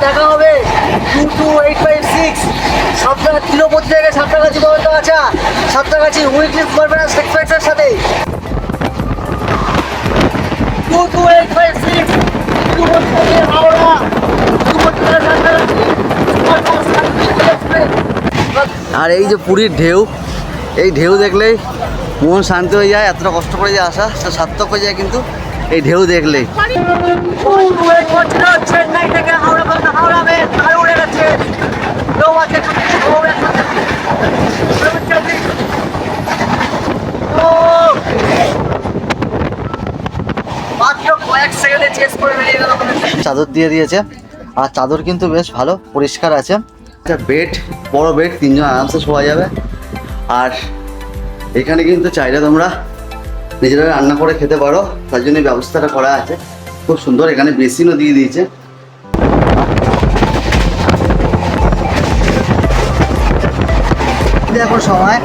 দেখা হবে two two eight five six আছা two two eight five six আর এই যে পুরীর ঢেউ এই ঢেউ দেখলেই মন শান্তি হয়ে যায় এতটা কষ্ট করে যে আসা সার্থক হয়ে যায় কিন্তু এই ঢেউ গেল চাদর দিয়ে দিয়েছে। আর চাদর কিন্তু বেশ ভালো, পরিষ্কার আছে। একটা বেড, বড় বেড, তিনজন আরামসে শোয়া যাবে। আর এখানে কিন্তু চাইলে তোমরা নিজেরা রান্না করে খেতে পারো, তার জন্য ব্যবস্থাটা করা আছে। খুব সুন্দর, এখানে বেসিনও দিয়ে দিয়েছে। এখন সময়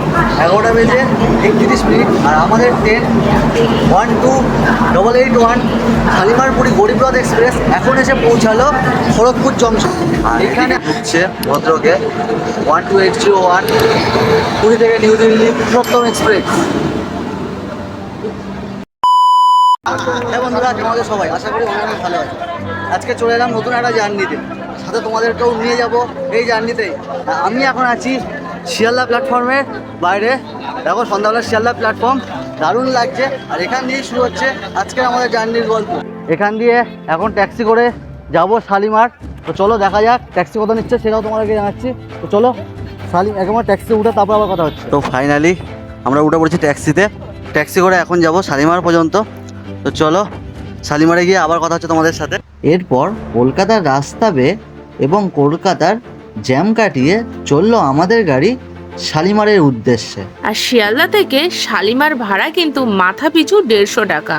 এগারোটা বেজে একত্রিশ মিনিট, আর আমাদের train one two double eight one Shalimar Puri Garib Rath express এখন এসে পৌঁছালো খড়গপুর জংশন আর এখানে হচ্ছে ভদ্রকে one two eight zero one থেকে নিউ দিল্লি পুরুষোত্তম এক্সপ্রেস হ্যাঁ বন্ধুরা তোমাদের সবাই, আশা করি অনেক ভালো আছে। আজকে চলে এলাম নতুন একটা জার্নিতে সাথে তোমাদেরকেও নিয়ে যাব এই জার্নিতে আমি এখন আছি শিয়ালদা প্ল্যাটফর্মের বাইরে। দেখো, সন্ধ্যাবেলা শিয়ালদা প্ল্যাটফর্ম দারুণ লাগছে। আর এখান দিয়েই শুরু হচ্ছে আজকের আমাদের জার্নির গল্প। এখান দিয়ে এখন ট্যাক্সি করে যাব শালিমার। তো চলো, দেখা যাক ট্যাক্সি কত নিচ্ছে, সেটাও তোমাদেরকে জানাচ্ছি। তো চলো শালিম একবার ট্যাক্সি উঠে তারপর আবার কথা হচ্ছে। তো ফাইনালি আমরা উঠে পড়েছি ট্যাক্সিতে ট্যাক্সি করে এখন যাব শালিমার পর্যন্ত। তো চলো, শালিমারে গিয়ে আবার কথা হচ্ছে তোমাদের সাথে। এরপর কলকাতার রাস্তা বেয়ে এবং কলকাতার জ্যাম কাটিয়ে চলল আমাদের গাড়ি শালিমারের উদ্দেশ্যে। আর শিয়ালদা থেকে শালিমার ভাড়া কিন্তু মাথা পিছু দেড়শো টাকা।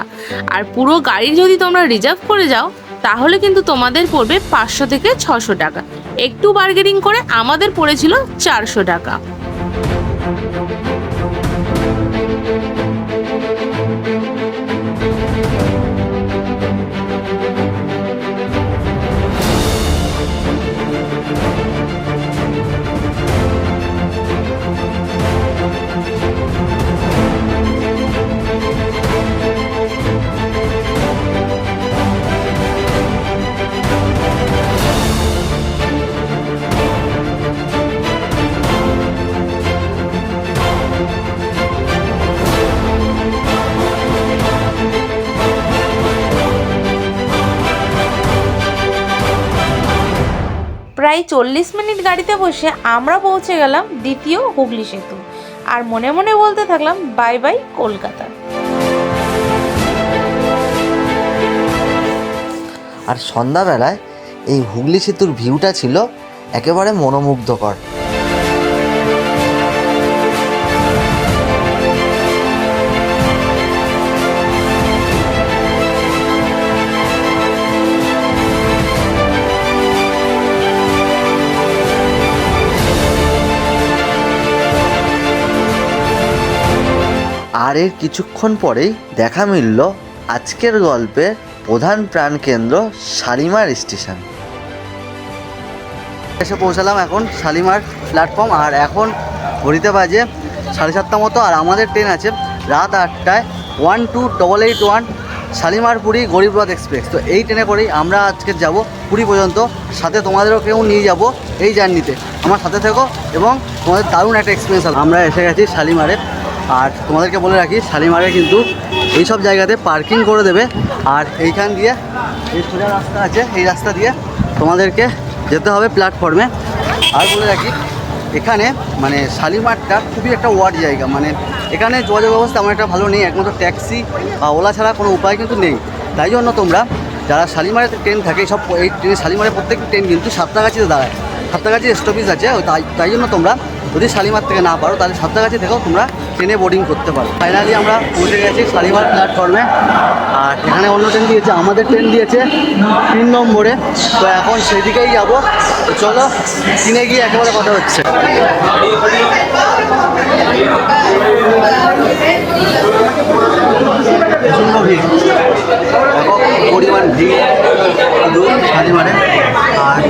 আর পুরো গাড়ি যদি তোমরা রিজার্ভ করে যাও, তাহলে কিন্তু তোমাদের পড়বে পাঁচশো থেকে ছশো টাকা। একটু বার্গেনিং করে আমাদের পড়েছিল চারশো টাকা। প্রায় চল্লিশ মিনিট গাড়িতে বসে আমরা পৌঁছে গেলাম দ্বিতীয় হুগলি সেতু। আর মনে মনে বলতে থাকলাম বাই বাই কলকাতা। আর সন্ধ্যাবেলায় এই হুগলি সেতুর ভিউটা ছিল একেবারে মনোমুগ্ধকর। আর এর কিছুক্ষণ পরেই দেখা মিলল আজকের গল্পে প্রধান প্রাণকেন্দ্র শালিমার স্টেশন। এসে পৌঁছালাম এখন শালিমার প্ল্যাটফর্ম আর এখন ঘড়িতে বাজে সাড়ে সাতটা মতো, আর আমাদের ট্রেন আছে রাত আটটায় one two double eight one Shalimar Puri Garib Rath express তো এই ট্রেনে করেই আমরা আজকে যাব পুরী পর্যন্ত। সাথে তোমাদেরও কেউ নিয়ে যাব এই জার্নিতে আমার সাথে থেকো এবং তোমাদের দারুণ একটা এক্সপিরিয়েন্স হবে। আমরা এসে গেছি শালিমারে। আর তোমাদেরকে বলে রাখি শালিমারে কিন্তু এই সব জায়গাতে পার্কিং করে দেবে। আর এইখান দিয়ে এই সোজা রাস্তা আছে, এই রাস্তা দিয়ে তোমাদেরকে যেতে হবে প্ল্যাটফর্মে আর বলে রাখি, এখানে মানে শালিমারটা খুবই একটা ওয়ার্ড জায়গা। মানে এখানে যোগাযোগ ব্যবস্থা আমার একটা ভালো নেই, একমাত্র ট্যাক্সি বা ওলা ছাড়া কোনো উপায় কিন্তু নেই। তাই জন্য তোমরা যারা শালিমারে ট্রেন থাকে, সব এই ট্রেনে শালিমারে প্রত্যেকটি ট্রেন কিন্তু সাতটাগাছিতে দাঁড়ায়। সাতটাগাছি স্টপেজ আছে তাই তাই জন্য তোমরা যদি শালিমার থেকে না পারো, তাহলে সাতটাগাছি থেকেও তোমরা ট্রেনে বোর্ডিং করতে পারো। ফাইনালি আমরা পৌঁছে গেছি শালিমার প্ল্যাটফর্মে আর এখানে অন্য ট্রেন দিয়েছে, আমাদের ট্রেন দিয়েছে তিন নম্বরে। তো এখন সেদিকেই যাব। চলো ট্রেনে গিয়ে একেবারে কথা হচ্ছে। প্রচণ্ড ভিড় পরিমাণ ভিড় শুধু শালিমারে আর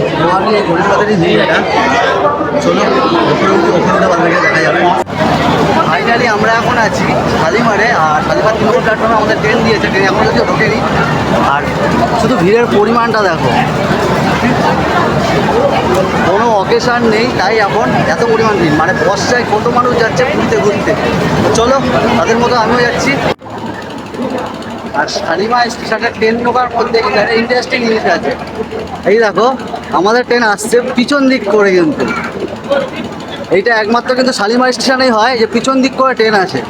এই গরিবতারই ভিড় এটা। চলো উঠে ওখানে দেখা যাবে। ফাইনালি আমরা এখন আছি শালিমারে, আর শালিমার তিন নম্বর প্ল্যাটফর্মে আমাদের ট্রেন দিয়েছে ট্রেন এখন যদিও ঢোকেনি। আর শুধু ভিড়ের পরিমাণটা দেখো। কোনো অকেশান নেই, তাই এখন এত পরিমাণ ভিড়। মানে বর্ষায় কত মানুষ যাচ্ছে ঘুরতে ঘুরতে। চলো, তাদের মতো আমিও যাচ্ছি। আর শালিমা স্টেশনে ট্রেন ঢোকার মধ্যে ইন্টারেস্টিং জিনিস আছে। এই দেখো, আমাদের ট্রেন আসছে পিছন দিক করে কিন্তু। এইটা একমাত্র কিন্তু শালিমার স্টেশনেই হয় যে পিছন দিক করে ট্রেন আছে।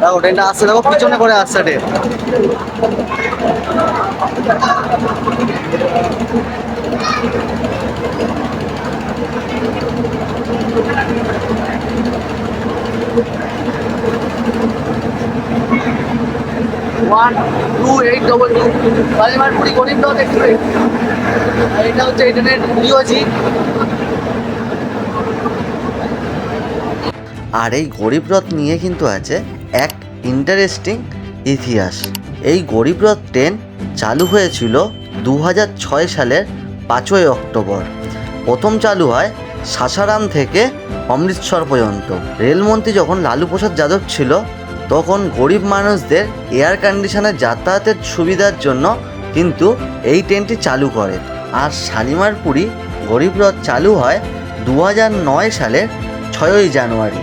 দেখো, ট্রেনটা আসছে, দেখো, পিছনে করে আসছে train. One two eight double two আর এটা হচ্ছে ইউজি আর এই গরিবরথ নিয়ে কিন্তু আছে এক ইন্টারেস্টিং ইতিহাস। এই গরিবরথ ট্রেন চালু হয়েছিল দু সালের পাঁচই অক্টোবর। প্রথম চালু হয় সাসারাম থেকে অমৃতসর পর্যন্ত। রেলমন্ত্রী যখন লালু প্রসাদ যাদব ছিল তখন গরিব মানুষদের এয়ার কন্ডিশনের যাতায়াতের সুবিধার জন্য কিন্তু এই ট্রেনটি চালু করে। আর শালিমার পুরী গরিব রথ চালু হয় দু হাজার নয় সালের ছয়ই জানুয়ারি।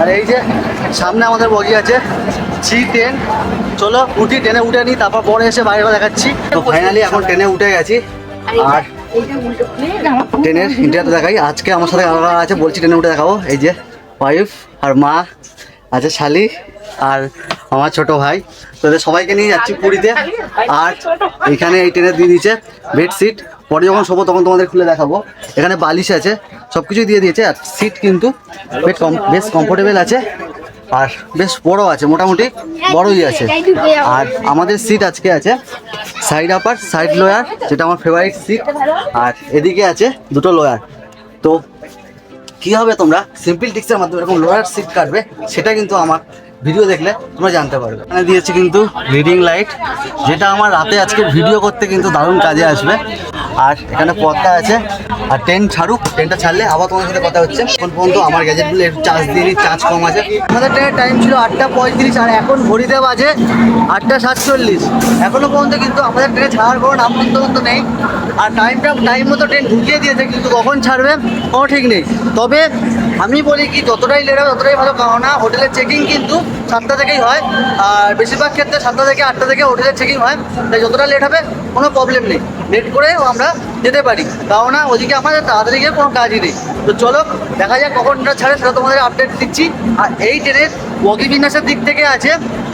আর এই যে সামনে আমাদের বগি আছে জি ট্রেন চলো উঠি ট্রেনে উঠে নিই তারপর পরে এসে বাইরে দেখাচ্ছি। তো ফাইনালি এখন ট্রেনে উঠে গেছি। আর ট্রেনের ইন্ডিয়াতে দেখাই। আজকে আমার সাথে আলাদা আছে, বলছি ট্রেনে উঠে দেখাবো। এই যে ওয়াইফ আর মা। আছে শালি আর আমার ছোট ভাই। তোদের সবাইকে নিয়ে যাচ্ছি পুরীতে। আর এখানে এই ট্রেনে দিয়ে দিয়েছে বেডশিট পরে যখন শোবো, তখন তোমাদের খুলে দেখাবো। এখানে বালিশ আছে সব কিছুই দিয়ে দিয়েছে। আর সিট কিন্তু বেশ কম বেশ কমফোর্টেবল আছে। আর বেশ বড় আছে, মোটামুটি বড়ই আছে। আর আমাদের সিট আজকে আছে সাইড আপার সাইড লোয়ার যেটা আমার ফেভারিট সিট আর এদিকে আছে দুটো লোয়ার তো কি হবে তোমরা? সিম্পল টিক্সের মাধ্যমে এরকম লোয়ার সিট কাটবে সেটা কিন্তু আমার ভিডিও দেখলে তোমরা জানতে পারবে। এখানে দিয়েছি কিন্তু রিডিং লাইট যেটা আমার রাতে আজকে ভিডিও করতে কিন্তু দারুণ কাজে আসবে। আর এখানে পর্দা আছে, আর ট্রেন ছাড়ুক ট্রেনটা ছাড়লে আবার তোমার সাথে কথা হচ্ছে। এখন পর্যন্ত আমার গ্যাজেটগুলো একটু চার্জ দিয়ে চার্জ কম আছে। আমাদের ট্রেনের টাইম ছিল আটটা পঁয়ত্রিশ, আর এখন ঘড়িতে বাজে আটটা সাতচল্লিশ। এখনও পর্যন্ত কিন্তু আমাদের ট্রেনে ছাড়ার কোনো নাম পর্যন্ত নেই। আর টাইমটা টাইম মতো ট্রেন ঢুকিয়ে দিয়েছে, কিন্তু কখন ছাড়বে কোনো ঠিক নেই। তবে আমি বলি কি, যতটাই লেট হবে, ততটাই ভালো। কারণ না হোটেলের চেকিং কিন্তু সাতটা থেকেই হয়। আর বেশিরভাগ ক্ষেত্রে সাতটা থেকে আটটা থেকে হোটেলের চেকিং হয়। তাই যতটা লেট হবে, কোনো প্রবলেম নেই। লেট করেও আমরা যেতে পারি। কারণ ওদিকে আমাদের তাড়াতাড়ি গিয়ে কোনো কাজই নেই। তো চলো, দেখা যাক কখন এটা ছাড়ে, সেটা তোমাদের আপডেট দিচ্ছি। আর এই ট্রেনের বগি বিন্যাসের দিক থেকে আছে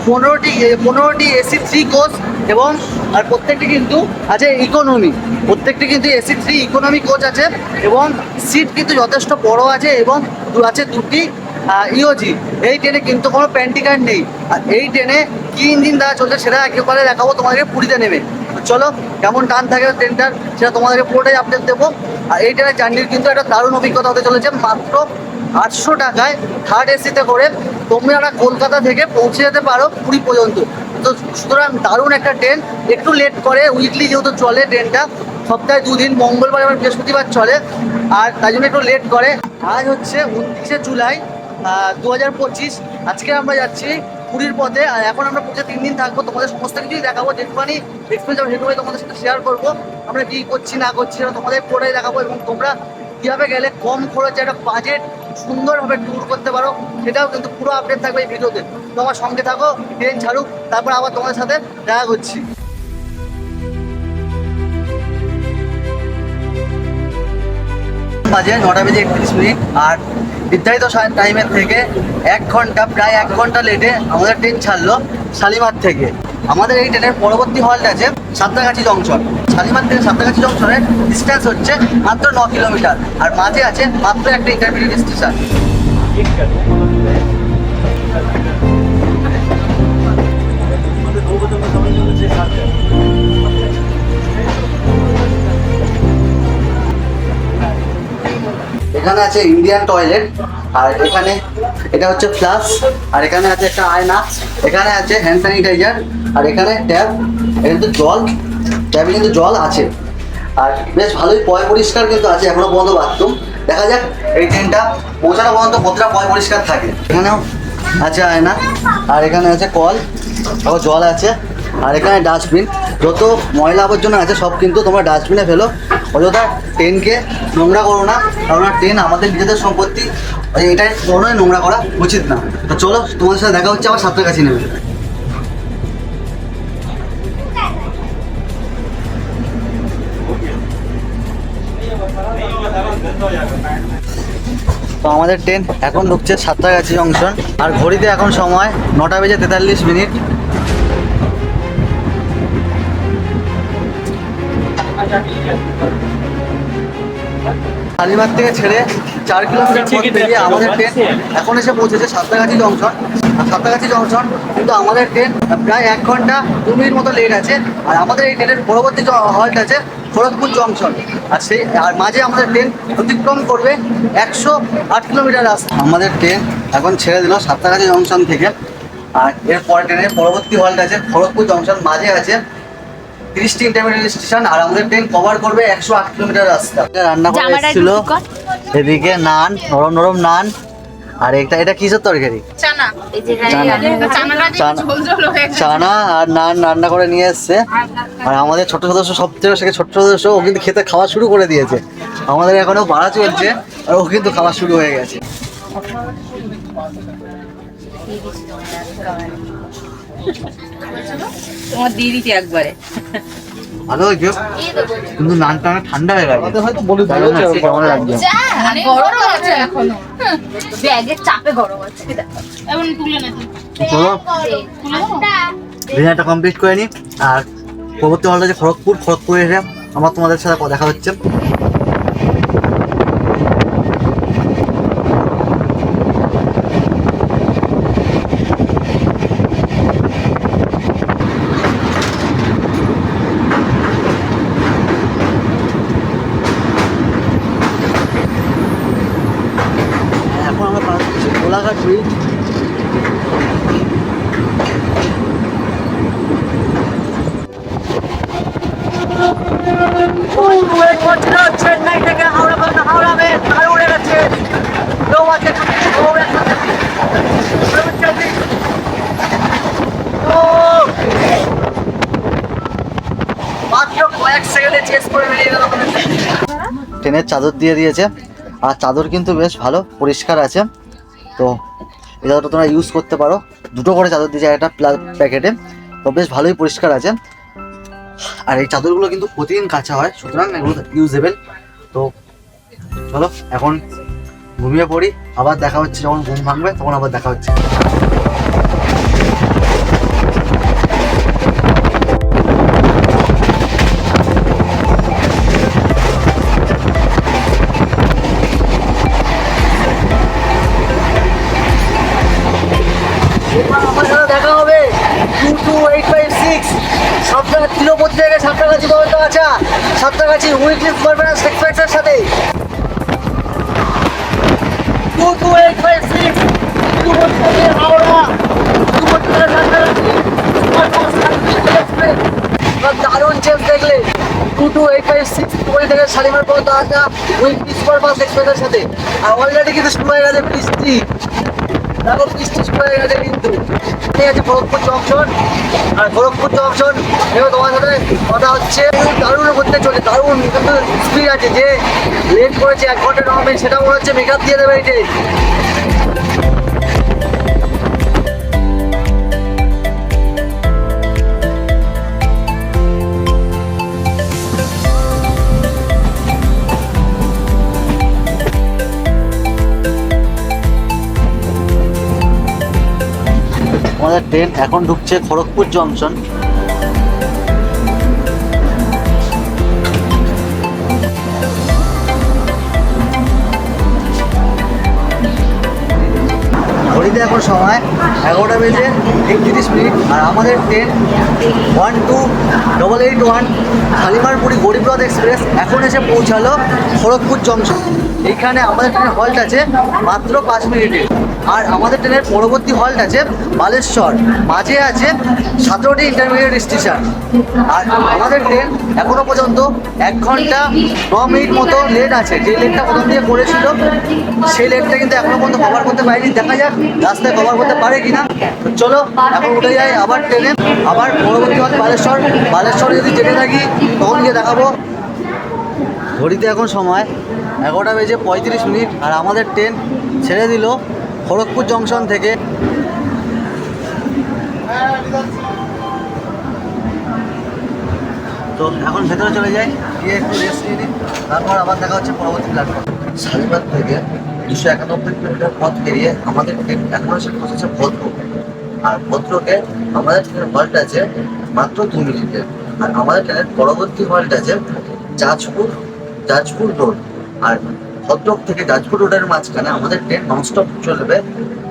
পনেরোটি পনেরোটি এসি থ্রি কোচ এবং, আর প্রত্যেকটি কিন্তু আছে ইকোনমি প্রত্যেকটি কিন্তু এসি থ্রি ইকোনমি কোচ আছে এবং সিট কিন্তু যথেষ্ট বড় আছে এবং আছে দুটি ইওজি এই ট্রেনে কিন্তু কোনো প্যান্টিকার নেই। আর এই ট্রেনে কি ইঞ্জিন দ্বারা চলছে সেটা একেবারে দেখাবো, তোমাদেরকে পুরীতে নেবে চলো, কেমন টান থাকে ট্রেনটার, সেটা তোমাদেরকে পুরোটাই আপডেট দেবো। আর এই ট্রেনের জার্নির কিন্তু একটা দারুণ অভিজ্ঞতা হতে চলেছে। মাত্র আটশো টাকায় থার্ড এসিতে করে তোমরা কলকাতা থেকে পৌঁছে যেতে পারো পুরী পর্যন্ত। তো সুতরাং দারুণ একটা ট্রেন। একটু লেট করে উইকলি যেহেতু চলে ট্রেনটা, সপ্তাহে দুদিন, মঙ্গলবার এবং বৃহস্পতিবার চলে। আর তাই জন্য একটু লেট করে। আজ হচ্ছে উনত্রিশে জুলাই দু হাজার পঁচিশ, আজকে আমরা যাচ্ছি পুরীর পথে, আর এখন আমরা পৌঁছে তিন দিন থাকব, তোমাদের সমস্ত কিছুই দেখাবো যেটুখানি এক্সপিরিয়েন্স হবে সেটুকুনি তোমাদের সাথে শেয়ার করব, আমরা কি করছি, না করছি, সেটা তোমাদের পুরোটাই দেখাবো, এবং তোমরা কীভাবে গেলে, কম খরচে একটা বাজেট সুন্দরভাবে ট্যুর করতে পারো, সেটাও কিন্তু পুরো আপডেট থাকবে এই ভিডিওতে। তোমার সঙ্গে থাকো ট্রেন ছাড়ুক, তারপর আবার তোমাদের সাথে দেখা করছি। বাজে নটা বেজে একত্রিশ মিনিট, আর নির্ধারিত টাইমের থেকে এক ঘণ্টা, প্রায় এক ঘণ্টা লেটে আমাদের ট্রেন ছাড়লো শালিমার থেকে। আমাদের এই ট্রেনের পরবর্তী হল্ট আছে সাতরাগাছি জংশন শালিমার থেকে সাতরাগাছি জংশনের ডিস্টেন্স হচ্ছে মাত্র ন কিলোমিটার আর মাঝে আছে মাত্র একটা ইন্টারমিডিয়েট স্টেশন এখানে আছে ইন্ডিয়ান টয়লেট আর এখানে এটা হচ্ছে ফ্লাস আর এখানে আছে একটা আয়না, এখানে আছে হ্যান্ড স্যানিটাইজার আর এখানে ট্যাপ এখানে কিন্তু জল ট্যাবে কিন্তু জল আছে। আর বেশ ভালোই পয় পরিষ্কার কিন্তু আছে, এখনও পর্যন্ত বাথরুম দেখা যাক এই ট্রেনটা পৌঁছানো পর্যন্ত কতটা পয় পরিষ্কার থাকে। এখানেও আছে আয়না, আর এখানে আছে কল, ও জল আছে, আর এখানে ডাস্টবিন যত ময়লা আবর্জনা আছে, সব কিন্তু তোমরা ডাস্টবিনে ফেলো। অযথা ট্রেনকে নোংরা করো না কারণ ট্রেন আমাদের নিজেদের সম্পত্তি এটাই কখনোই নোংরা করা উচিত না। তো চলো, তোমাদের সাথে দেখা হচ্ছে আবার সাতটার কাছে নেবে তো আমাদের ট্রেন এখন ঢুকছে সাতটাগাছি জংশন আর ঘড়িতে এখন সময় নটা বেজে তেতাল্লিশ মিনিট। শালিমার থেকে ছেড়ে চার কিলোমিটার পথ পেরিয়ে আমাদের ট্রেন এখন এসে পৌঁছেছে সাতটাগাছি জংশন। আর সাতটাগাছি জংশন কিন্তু আমাদের ট্রেন প্রায় এক ঘণ্টা দু মিনিট মতো লেট আছে। আর আমাদের এই ট্রেনের পরবর্তী হল্ট আছে খড়গপুর জংশন। আর সেই আর মাঝে আমাদের ট্রেন অতিক্রম করবে একশো আট কিলোমিটার রাস্তা। আমাদের ট্রেন এখন ছেড়ে দিল সাতটাগাছি জংশন থেকে। আর এর পরে ট্রেনের পরবর্তী হল্ট আছে খড়গপুর জংশন মাঝে আছে তিরিশটি ইন্টারমিডিয়েট স্টেশন আর আমাদের ট্রেন কভার করবে একশো আট কিলোমিটার রাস্তা। রান্না করে এসেছিল। এদিকে নান নরম নরম নান। আর এটা এটা কিসের তরকারি? চানা। এই যে চানা। চানাটা যে চানা। ঝোল ঝোল গেছে। চানা আর নান রান্না করে নিয়ে এসছে। আর আমাদের ছোট সদস্য সব থেকে থেকে ছোট সদস্য ও কিন্তু খেতে খাওয়া শুরু করে দিয়েছে। আমাদের এখনও বাড়া চলছে আর ও কিন্তু খাওয়া শুরু হয়ে গেছে। তোমার দিয়ে দিতে একবারে। ভালো হয়েছে কিন্তু নানটা অনেক ঠান্ডা হয়ে গেছে। হয়তো বলে গরমে গরম আছে এখনও। ব্যাগের চাপে গরম আছে এমন তুলে না চলো ডিনারটা কমপ্লিট করে নিই আর পরবর্তী হলটা যে খড়গপুর খড়গপুরে এসে আমার তোমাদের সাথে দেখা হচ্ছে এখন আমরা পাস করছি কোলাঘাট ব্রিজ চেন্নাই থেকে হাওড়া পর্যন্ত হাওড়া মেল আর উড়ে গেছে লোক আছে মাত্র কয়েক সেকেন্ডে চেস করে বেরিয়ে গেল ট্রেনের চাদর দিয়ে দিয়েছে। আর চাদর কিন্তু বেশ ভালো, পরিষ্কার আছে। তো এই চাদরটা তোমরা ইউজ করতে পারো। দুটো করে চাদর দিয়েছে একটা প্যাকেটে। তো বেশ ভালোই পরিষ্কার আছে। আর এই চাদরগুলো কিন্তু প্রতিদিন কাঁচা হয়, সুতরাং এগুলো ইউজেবল তো চলো, এখন ঘুমিয়ে পড়ি। আবার দেখা হচ্ছে যখন ঘুম ভাঙবে, তখন আবার দেখা হচ্ছে। তিরুপতি থেকে সাতটাগাছি পর্যন্ত আছে সাতটাগাছি উইকলি পারফরমেন্স এক্সপ্রেসের সাথে। Two two eight five six থেকে হাওড়া সাতটাগাছি দারুণ চেঞ্জ দেখলে। Two two eight five six Tirupati থেকে শালিমার পর্যন্ত আসা উইকলি সুপারফাস্ট এক্সপ্রেসের সাথে। আর অলরেডি কিন্তু হয়ে গেছে বৃষ্টি। দেখো বৃষ্টি শুরু গেছে কিন্তু। ঠিক আছে, খড়গপুর জংশন। আর খড়গপুর জংশন, এবার তোমার সাথে কথা হচ্ছে। দারুণ করতে চলে, দারুণ কিন্তু স্পিড আছে। যে লেট করেছে, এক ঘণ্টা নামবে, সেটা মনে হচ্ছে মেকআপ দিয়ে দেবে এই আমাদের ট্রেন এখন ঢুকছে খড়গপুর জংশন। ঘড়িতে এখন সময় এগারোটা বেজে একত্রিশ মিনিট, আর আমাদের train one two double eight one Shalimar Puri Garib Rath express এখন এসে পৌঁছালো খড়গপুর জংশন। এইখানে আমাদের ট্রেনের হল্ট আছে মাত্র পাঁচ মিনিটের। আর আমাদের ট্রেনের পরবর্তী হল্ট আছে বালেশ্বর। মাঝে আছে সতেরোটি ইন্টারমিডিয়েট স্টেশন আর আমাদের ট্রেন এখনও পর্যন্ত এক ঘণ্টা ন মিনিট মতো লেট আছে। যে লেটটা প্রথম দিয়ে করেছিল, সেই লেটটা কিন্তু এখনও পর্যন্ত কভার করতে পারেনি। দেখা যাক রাস্তায় কভার করতে পারে কিনা। চলো, এখন উঠে যাই আবার ট্রেনে। আবার পরবর্তী হল বালেশ্বর। বালেশ্বর যদি ট্রেনে থাকি, তখন গিয়ে দেখাবো। ঘড়িতে এখন সময় এগারোটা বেজে পঁয়ত্রিশ মিনিট। আর আমাদের ট্রেন ছেড়ে দিল খড়গপুর জংশন থেকে। তো এখন ভেতরে চলে যাই, গিয়ে একটু রেস্ট নিয়ে তারপর আবার দেখা হচ্ছে পরবর্তী প্ল্যাটফর্ম শালিমার থেকে দুশো একানব্বই কিলোমিটার পথ পেরিয়ে আমাদের এখন এসে পৌঁছেছে ভদ্রক আর ভদ্রকে আমাদের ট্রেনের হল্ট আছে মাত্র দু মিনিটের আর আমাদের ট্রেনের পরবর্তী হল্ট আছে জাজপুর জাজপুর রোড আর ভদ্রক থেকে জাজপুর রোডের মাঝখানে আমাদের ট্রেন ননস্টপ চলবে।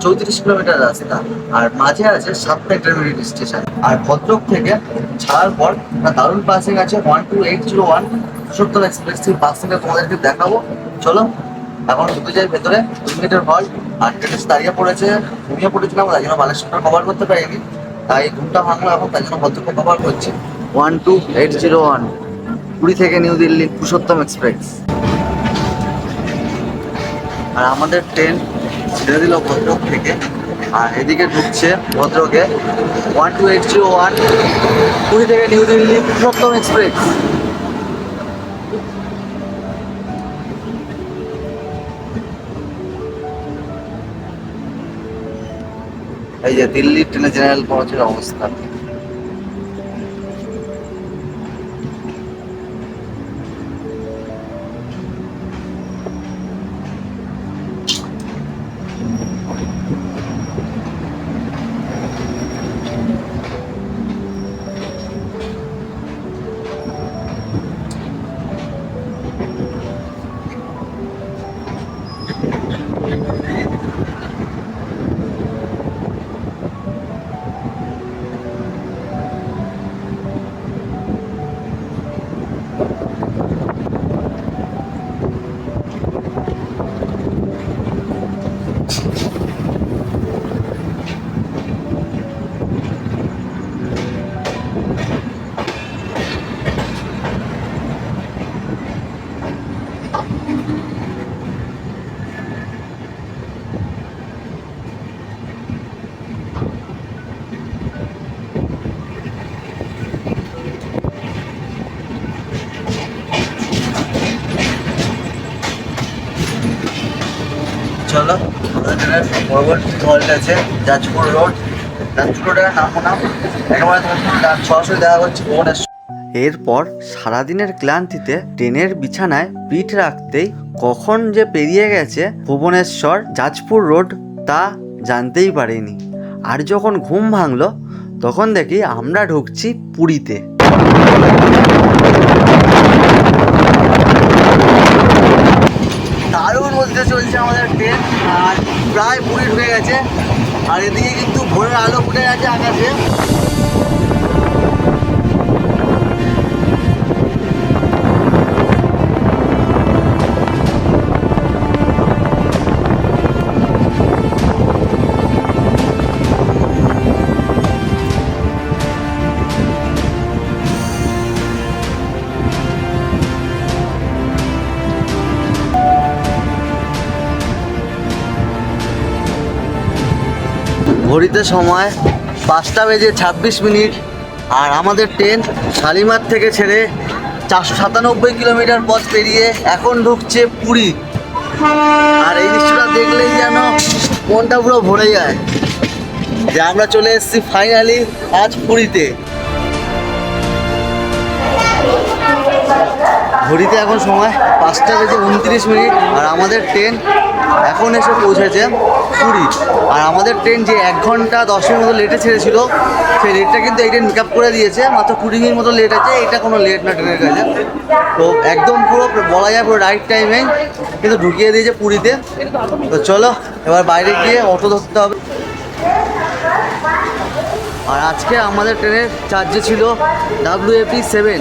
চৌত্রিশ কিলোমিটার রাস্তা। আর মাঝে আছে সাতটা ইন্টারমিডিয়েট স্টেশন আর ভদ্রক থেকে ছাড়ার পর দারুণ পাসিং আছে one two eight zero one সত্তর এক্সপ্রেস সেই পাসিংটা তোমাদেরকে দেখাবো। চলো, এখন ঢুকে যাই ভেতরে। দু মিনিটের হল আর ট্রেন দাঁড়িয়ে পড়েছে। ঘুমিয়ে পড়েছিলাম, তাই জন্য বালেশ্বরটা কভার করতে পারিনি। তাই ঘুমটা ভাঙলো এখন, তাই জন্য ভদ্রকে কভার করছি। One two eight zero one Puri থেকে নিউ দিল্লি পুরুষোত্তম এক্সপ্রেস আর আমাদের ট্রেন ছেড়ে দিল ভদ্রক থেকে। আর এদিকে ঢুকছে ভদ্রকে one two eight zero one Puri থেকে নিউ দিল্লি পুরুষোত্তম এক্সপ্রেস এই যে দিল্লির ট্রেনে জেনারেল কোচের অবস্থা। পরবর্তী হল্ট আছে, যাজপুর রোড যাজপুর রোডের নামও নাম একেবারে তোমার সরাসরি দেখা হচ্ছে, ভুবনেশ্বর। এরপর সারাদিনের ক্লান্তিতে ট্রেনের বিছানায় পিঠ রাখতেই কখন যে পেরিয়ে গেছে ভুবনেশ্বর, যাজপুর রোড তা জানতেই পারিনি। আর যখন ঘুম ভাঙল, তখন দেখি আমরা ঢুকছি পুরীতে। বলতে চলছে আমাদের ট্রেন, আর প্রায় পুরী ঢুকে গেছে। আর এদিকে কিন্তু ভোরের আলো ফুটে গেছে আকাশে। ঘড়িতে সময় পাঁচটা বেজে ছাব্বিশ মিনিট আর আমাদের ট্রেন শালিমার থেকে ছেড়ে চারশো সাতানব্বই কিলোমিটার পথ পেরিয়ে এখন ঢুকছে পুরী। আর এই দৃশ্যটা দেখলেই যেন মনটা পুরো ভরে যায় যে আমরা চলে এসেছি ফাইনালি আজ পুরীতে। ঘড়িতে এখন সময় পাঁচটা বেজে উনত্রিশ মিনিট, আর আমাদের ট্রেন এখন এসে পৌঁছেছে পুরী। আর আমাদের ট্রেন যে এক ঘণ্টা দশ মিনিট মতো লেটে ছেড়েছিল, সেই লেটটা কিন্তু এই ট্রেন মেকআপ করে দিয়েছে। মাত্র কুড়ি মিনিট মতো লেট আছে, এটা কোনো লেট না ট্রেনের কাছে তো একদম পুরো বলা যায় পুরো রাইট টাইমে কিন্তু ঢুকিয়ে দিয়েছে পুরীতে। তো চলো, এবার বাইরে গিয়ে অটো ধরতে হবে। আর আজকে আমাদের ট্রেনের চার্জে ছিল ডাব্লিউএপি সেভেন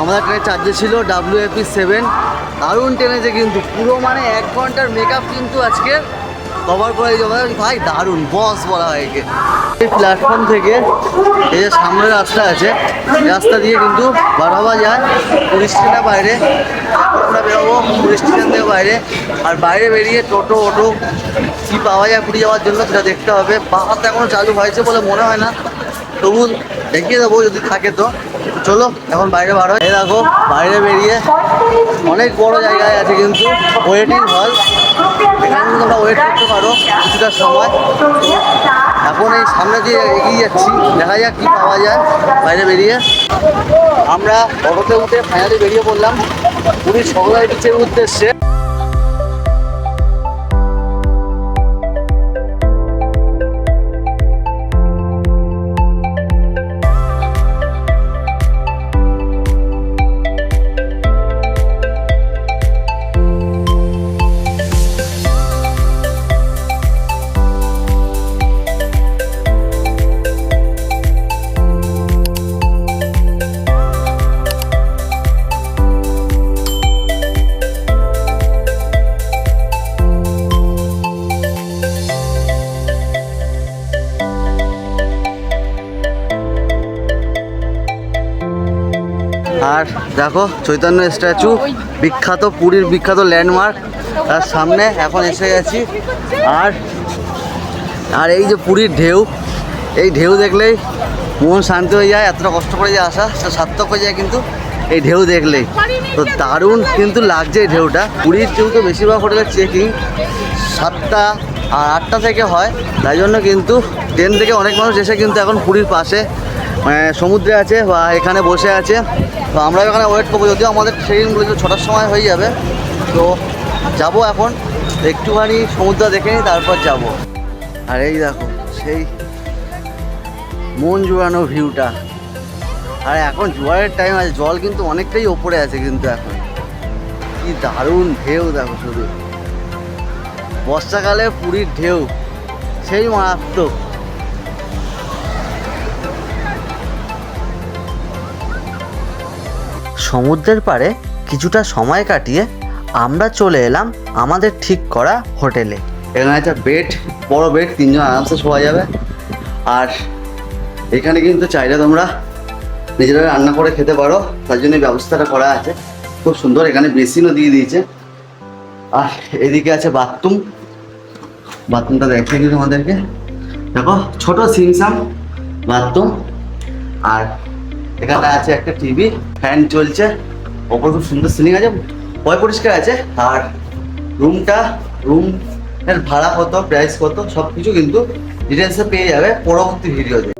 আমাদের ট্রেনের চার্জে ছিল ডাব্লিউএপি সেভেন দারুণ ট্রেনেছে কিন্তু পুরো মানে এক ঘণ্টার মেকআপ কিন্তু আজকে কভার করে দিয়েছে ভাই দারুণ বস বলা হয় একে। এই প্ল্যাটফর্ম থেকে এই যে সামনে রাস্তা আছে, রাস্তা দিয়ে কিন্তু হওয়া যায়, পুলিশ স্টেশনের বাইরে। আমরা বেরোবো পুলিশ স্টেশন থেকে বাইরে। আর বাইরে বেরিয়ে টোটো, অটো কী পাওয়া যায় পুরী যাওয়ার জন্য, সেটা দেখতে হবে। বাস এখনও চালু হয়েছে বলে মনে হয় না। তবু দেখিয়ে দেবো যদি থাকে তো। চলো, এখন বাইরে বার হয় দেখো, বাইরে বেরিয়ে অনেক বড় জায়গায় আছে কিন্তু ওয়েটিং হল। এখানে তোমরা ওয়েট করতে পারো কিছুটা সময়। এখন এই সামনে দিয়ে এগিয়ে যাচ্ছি, দেখা যাক কি পাওয়া যায় বাইরে বেরিয়ে। আমরা অটোতে উঠে ফাইনালি বেরিয়ে পড়লাম। পুরীর সগলাই উদ্দেশ্যে। দেখো, চৈতন্য স্ট্যাচু, বিখ্যাত, পুরীর বিখ্যাত ল্যান্ডমার্ক। তার সামনে এখন এসে গেছি। আর আর এই যে পুরীর ঢেউ, এই ঢেউ দেখলেই মন শান্তি হয়ে যায়, এতটা কষ্ট করে যে আসা, সেটা সার্থক হয়ে যায় কিন্তু এই ঢেউ দেখলেই। তো দারুণ কিন্তু লাগছে এই ঢেউটা। পুরীর ঢেউ তো বেশিরভাগ হোটেলের চেকিং সাতটা আর আটটা থেকে হয়, তাই জন্য কিন্তু ট্রেন থেকে অনেক মানুষ এসে কিন্তু এখন পুরীর পাশে সমুদ্রে আছে বা এখানে বসে আছে। তো আমরা এখানে ওয়েট করব, যদিও আমাদের ট্রেনগুলো ছটার সময় হয়ে যাবে। তো যাব এখন, একটুখানি সমুদ্র দেখে নিই, তারপর যাব। আর এই দেখো, সেই মন জুড়ানো ভিউটা আর এখন জোয়ারের টাইম আছে, জল কিন্তু অনেকটাই ওপরে আছে কিন্তু এখন। কি দারুণ ঢেউ, দেখো শুধু। বর্ষাকালে পুরীর ঢেউ, সেই মারাত্মক। সমুদ্রের পাড়ে কিছুটা সময় কাটিয়ে আমরা চলে এলাম আমাদের ঠিক করা হোটেলে। এখানে একটা বেড, বড় বেড, তিনজন আরামসে শোয়া যাবে। আর এখানে কিন্তু চাইলে তোমরা নিজেরা রান্না করে খেতে পারো, তার জন্য ব্যবস্থাটা করা আছে। খুব সুন্দর, এখানে বেসিনও দিয়ে দিয়েছে। আর এদিকে আছে বাথরুম। বাথরুমটা দেখিয়ে দিই তোমাদেরকে। দেখো, ছোট সিমসাম বাথরুম। আর এখানে আছে একটা টিভি, ফ্যান চলছে, ওপর খুব সুন্দর সিলিং আছে পয় পরিষ্কার আছে। আর রুমটা, রুম এর ভাড়া কত প্রাইস কত সব কিছু কিন্তু ডিটেলসে পেয়ে যাবে পরবর্তী ভিডিওতে